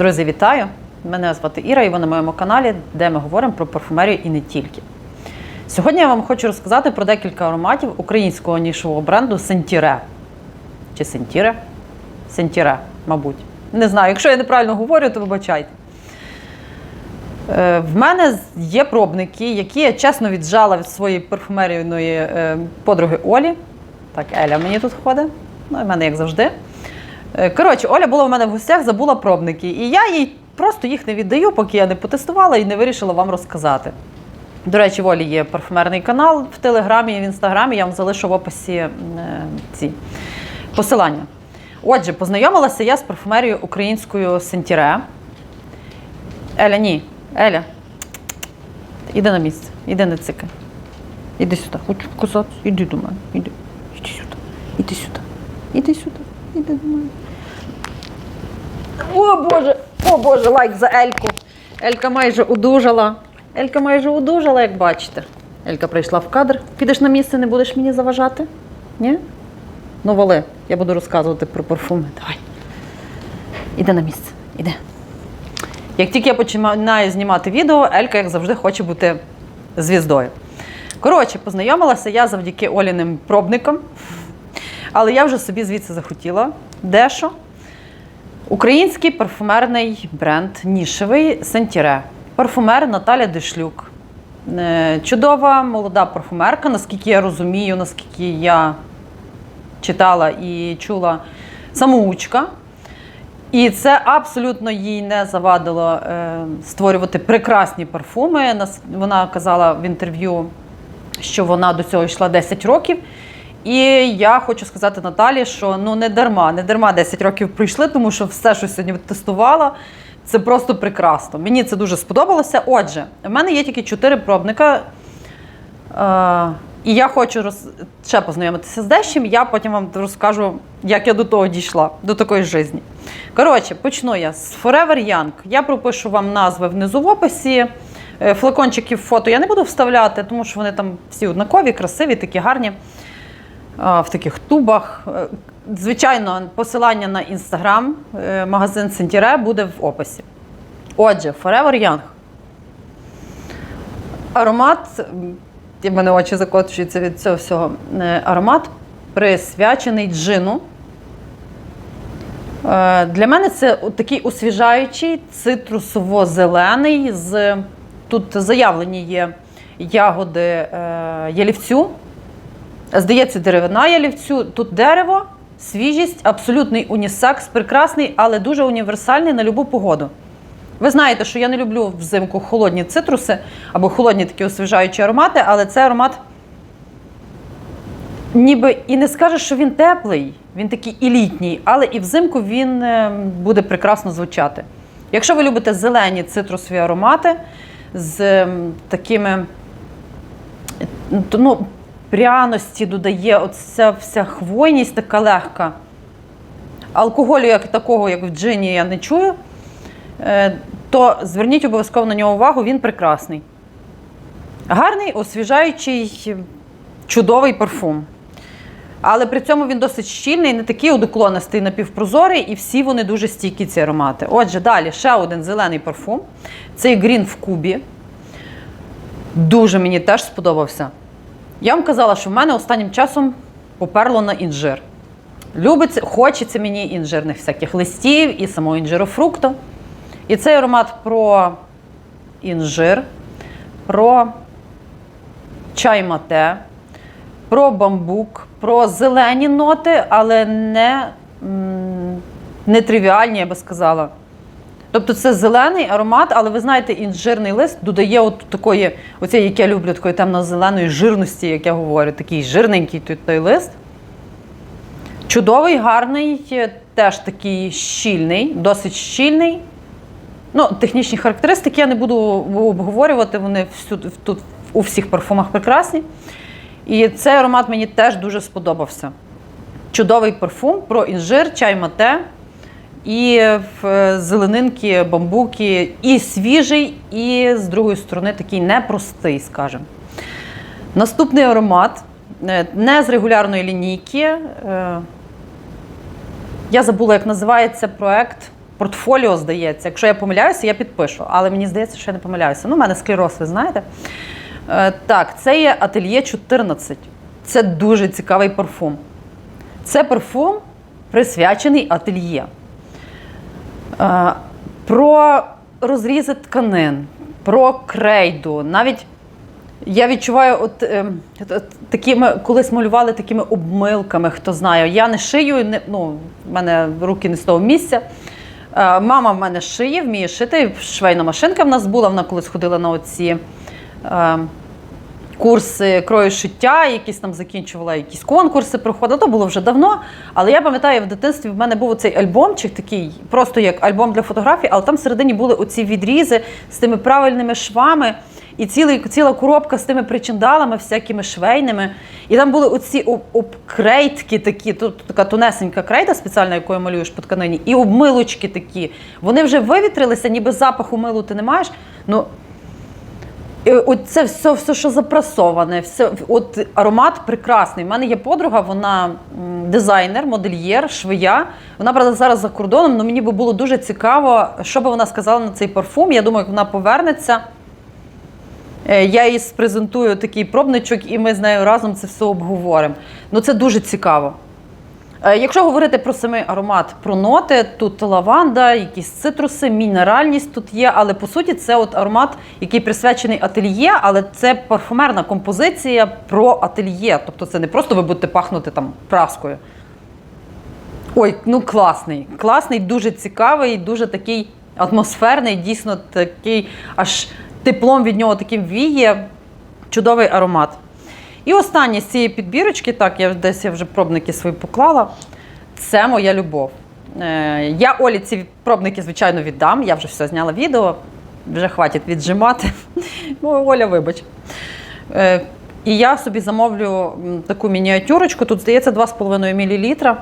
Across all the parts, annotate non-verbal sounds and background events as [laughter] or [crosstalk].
Друзі, вітаю! Мене звати Іра, і ви на моєму каналі, де ми говоримо про парфумерію і не тільки. Сьогодні я вам хочу розказати про декілька ароматів українського нішового бренду Сентіре. Чи Сентіре? Сентіре, мабуть. Не знаю, якщо я неправильно говорю, то вибачайте. Е, В мене є пробники, які я чесно віджала від своєї парфумерійної е, подруги Олі. Так, Еля мені тут ходить. Ну, і в мене як завжди. Е, Коротше, Оля була в мене в гостях, забула пробники. І я їй просто їх не віддаю, поки я не потестувала і не вирішила вам розказати. До речі, в Олі є парфумерний канал в Телеграмі і в Інстаграмі. Я вам залишу в описі е, ці посилання. Отже, познайомилася я з парфумерією українською Сентіре. Еля, ні. Еля. Іди на місце, іди не цикай. Іди сюди, хочу кусатися. Іди до мене. Іди. Іди сюди. Іди сюди. Іди сюди. Іди до мене. О Боже! О Боже, лайк за Ельку. Елька майже одужала. Елька майже одужала, як бачите. Елька прийшла в кадр. Підеш на місце, не будеш мені заважати? Ні? Ну, вали, я буду розказувати про парфуми. Давай. Іди на місце. Іди. Як тільки я починаю знімати відео, Елька, як завжди, хоче бути звіздою. Коротше, познайомилася я завдяки Оліним пробникам, але я вже собі звідси захотіла дещо. Український парфумерний бренд нішевий Сентіре. Парфумер Наталя Дешлюк. Е, Чудова молода парфумерка, наскільки я розумію, наскільки я читала і чула самоучка. І це абсолютно їй не завадило е, створювати прекрасні парфуми. Вона казала в інтерв'ю, що вона до цього йшла 10 років. І я хочу сказати Наталі, що ну не дарма, не дарма 10 років пройшли, тому що все, що сьогодні тестувала, це просто прекрасно. Мені це дуже сподобалося. Отже, в мене є тільки 4 пробника. Е, і я хочу роз... ще познайомитися з дещим. Я потім вам розкажу, як я до того дійшла, до такої житті. Коротше, почну я з Forever Young. Я пропишу вам назви внизу в описі. Е, Флакончиків фото я не буду вставляти, тому що вони там всі однакові, красиві, такі гарні. В таких тубах. Е, Звичайно, посилання на інстаграм, е, магазин Сентіре буде в описі. Отже, Forever Young. Аромат, і мене очі закочуються від цього всього. Е, Аромат присвячений джину. Для мене це такий освіжаючий, цитрусово-зелений. Тут заявлені є ягоди ялівцю. Здається, деревина ялівцю. Тут дерево, свіжість, абсолютний унісекс, прекрасний, але дуже універсальний на любу погоду. Ви знаєте, що я не люблю взимку холодні цитруси або холодні такі освіжаючі аромати, але цей аромат ніби і не скажеш, що він теплий, він такий і літній, але і взимку він е, буде прекрасно звучати. Якщо ви любите зелені цитрусові аромати з такими ну, пряності додає, оця вся хвойність така легка. Алкоголю, як такого, як в джині, я не чую, Е, то зверніть обов'язково на нього увагу, він прекрасний. Гарний, освіжаючий, чудовий парфум. Але при цьому він досить щільний, не такий одоклонистий напівпрозорий, і всі вони дуже стійкі, ці аромати. Отже, далі ще один зелений парфум. Цей Green в кубі. Дуже мені теж сподобався. Я вам казала, що в мене останнім часом поперло на інжир. Любиться, хочеться мені інжирних всяких листів і самого інжирофрукту. І цей аромат про інжир, про чай мате, про бамбук, про зелені ноти, але не, не тривіальні, я би сказала. Тобто це зелений аромат, але ви знаєте, інжирний лист додає от такої, оце, як я люблю, такої темно-зеленої жирності, як я говорю, такий жирненький той, той лист. Чудовий, гарний, е, теж такий щільний, досить щільний. Ну, технічні характеристики я не буду обговорювати, вони всюди, тут у всіх парфумах прекрасні. І цей аромат мені теж дуже сподобався. Чудовий парфум про інжир, чай мате і в зеленинки, бамбуки, і свіжий, і з другої сторони такий непростий, скажімо. Наступний аромат е, не з регулярної лінійки. е, Я забула, як називається проект. портфоліо, здається. Якщо я помиляюся, я підпишу. Але мені здається, що я не помиляюся. Ну, у мене склероз, ви знаєте. Е, так, це є ательє 14. Це дуже цікавий парфум. Це парфум присвячений ательє. Е, Про розрізи тканин, про крейду. Навіть я відчуваю, от, ем, от такими, колись малювали такими обмилками, хто знає. Я не шию, не, ну, в мене руки не з того місця. Е, Мама в мене шиє, вміє шити. Швейна машинка в нас була, вона колись ходила на оці. Курси крою шиття, якісь там закінчувала, якісь конкурси проходила. То було вже давно. Але я пам'ятаю, в дитинстві в мене був цей альбомчик, такий, просто як альбом для фотографій, але там всередині були оці відрізи з тими правильними швами. І цілий, ціла коробка з тими причиндалами, всякими швейними. І там були оці об- обкрейтки такі, тут така тонесенька крейда спеціальна, якою малюєш по тканині, і обмилочки такі. Вони вже вивітрилися, ніби запаху милу ти не маєш. Ну, це все, все, що запрасоване, все, от аромат прекрасний. У мене є подруга, вона дизайнер, модельєр, швея. Вона правда зараз за кордоном, але мені би було дуже цікаво, що би вона сказала на цей парфум. Я думаю, як вона повернеться. е, Я їй презентую такий пробничок, і ми з нею разом це все обговоримо. Ну це дуже цікаво. Е, Якщо говорити про самий аромат, про ноти, тут лаванда, якісь цитруси, мінеральність тут є, але по суті це от аромат, який присвячений ательє, але це парфумерна композиція про ательє. Тобто це не просто ви будете пахнути там праскою. Ой, ну класний. Класний, дуже цікавий, дуже такий атмосферний, дійсно такий, аж теплом від нього таким віє. Чудовий аромат. І останнє з цієї підбірочки, так, я десь я вже пробники свої поклала. Це моя любов. Е, я Олі ці пробники, звичайно, віддам. Я вже все зняла відео, вже хватить віджимати. [laughs] Ну, Оля, вибач. Е, і я собі замовлю таку мініатюрочку. Тут, здається, 2,5 мл.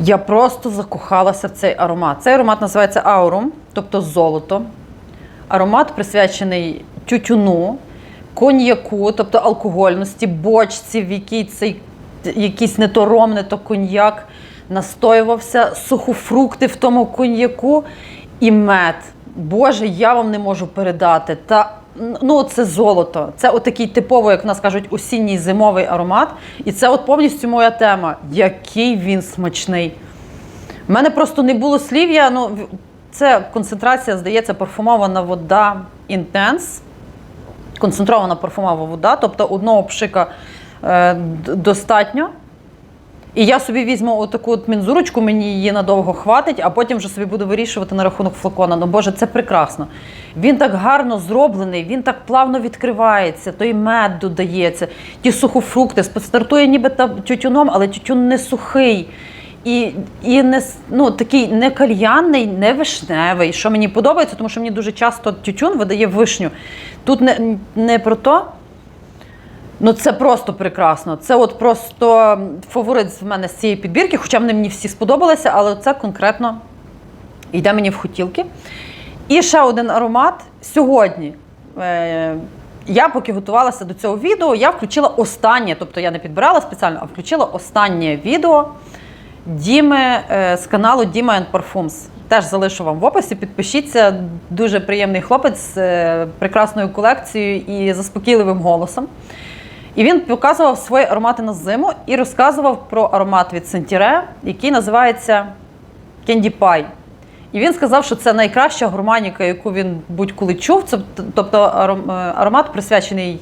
Я просто закохалася в цей аромат. Цей аромат називається Аурум, тобто золото. Аромат присвячений тютюну, коньяку, тобто алкогольності, бочці, в якій цей якийсь не то ром, не то коньяк настоювався, сухофрукти в тому коньяку і мед. Боже, я вам не можу передати. Та ну це золото. Це отакий типовий, як в нас кажуть, осінній зимовий аромат. І це от повністю моя тема. Який він смачний. У мене просто не було слів. Я, ну, це концентрація, здається, парфумована вода інтенс. Концентрована парфумова вода, тобто одного пшика е, достатньо. І я собі візьму отаку от мензурочку, мені її надовго хватить, а потім вже собі буду вирішувати на рахунок флакона. Ну Боже, це прекрасно. Він так гарно зроблений, він так плавно відкривається, той мед додається, ті сухофрукти. Стартує ніби тютюном, але тютюн не сухий. І, і не, ну, такий не кальянний, не вишневий, що мені подобається, тому що мені дуже часто тютюн видає вишню. Тут не, не про то. Ну, це просто прекрасно. Це от просто фаворит в мене з цієї підбірки, хоча вони мені всі сподобалися, але це конкретно йде мені в хотілки. І ще один аромат. Сьогодні е, я поки готувалася до цього відео, я включила останнє, тобто я не підбирала спеціально, а включила останнє відео Діми е, з каналу Діма Parfums. Теж залишу вам в описі. Підпишіться. Дуже приємний хлопець з е, прекрасною колекцією і заспокійливим голосом. І він показував свої аромати на зиму і розказував про аромат від Сентіре, який називається Candy Pie. І він сказав, що це найкраща гурманіка, яку він будь-коли чув. Тобто е, аромат присвячений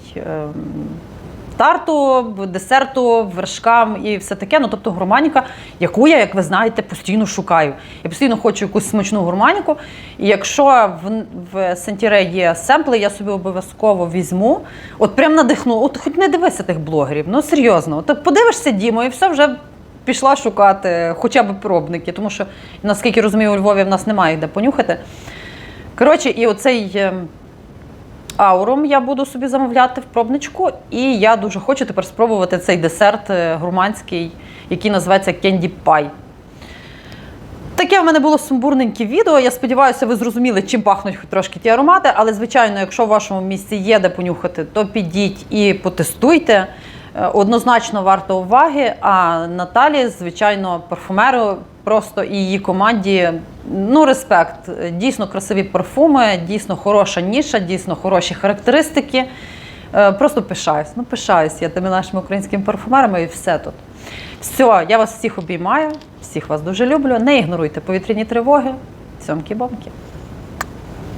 ем, тарту, десерту, вершкам і все таке. Ну, тобто гурманіка, яку я, як ви знаєте, постійно шукаю. Я постійно хочу якусь смачну гурманіку. І якщо в, в Сентіре є семпли, я собі обов'язково візьму. От прям надихну. От хоч не дивися тих блогерів. Ну серйозно, от подивишся Діму, і все вже. Пішла шукати хоча б пробники, тому що, наскільки розумію, у Львові в нас немає де понюхати. Коротше, і оцей ем, аурум я буду собі замовляти в пробничку. І я дуже хочу тепер спробувати цей десерт е, гурманський, який називається Candy Pie. Таке в мене було сумбурненьке відео. Я сподіваюся, ви зрозуміли, чим пахнуть хоч трошки ті аромати. Але, звичайно, якщо в вашому місці є де понюхати, то підіть і потестуйте. Е, Однозначно варто уваги. А Наталі, звичайно, парфумеру просто і її команді. Ну, респект. Дійсно красиві парфуми, дійсно хороша ніша, дійсно хороші характеристики. Е, Просто пишаюсь. Ну, пишаюсь я тими нашими українськими парфумерами і все тут. Все, я вас всіх обіймаю, всіх вас дуже люблю. Не ігноруйте повітряні тривоги. Сьомкі-бомки.